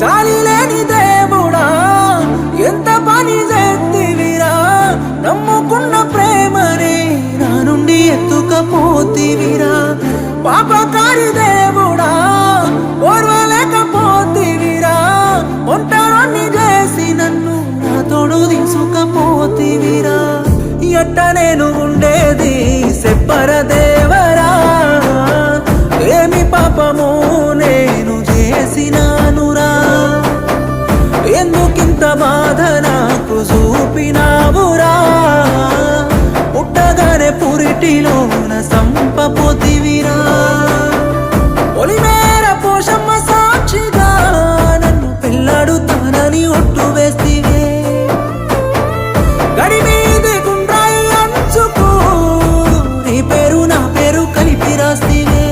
చాలి లేని దేవుడా ఎంత పని చేతివిరా? నమ్ముకున్న ప్రేమని నా నుండి ఎత్తుకపోతివిరా. పాపకారి దేవుడా ఓర్వలేకపోతివిరా. ఒంటరాన్ని చేసి నన్ను నా తోడు తీసుకపోతివిరా. ఎట్ట నేను ఉండేది సెప్పరదే ఎందుకింత బాధ నాకు చూపినావురా? పుట్టగానే పురిటిలోన సంపపోతివిరా ఒలిమేర పోషమ్మ సాక్షిగా నన్ను పిల్లడు తనని ఒట్టు వేస్తివే. గడి మీద గుండ్రాయి అంచుకో నీ పేరు నా పేరు కలిపి రాస్తివే.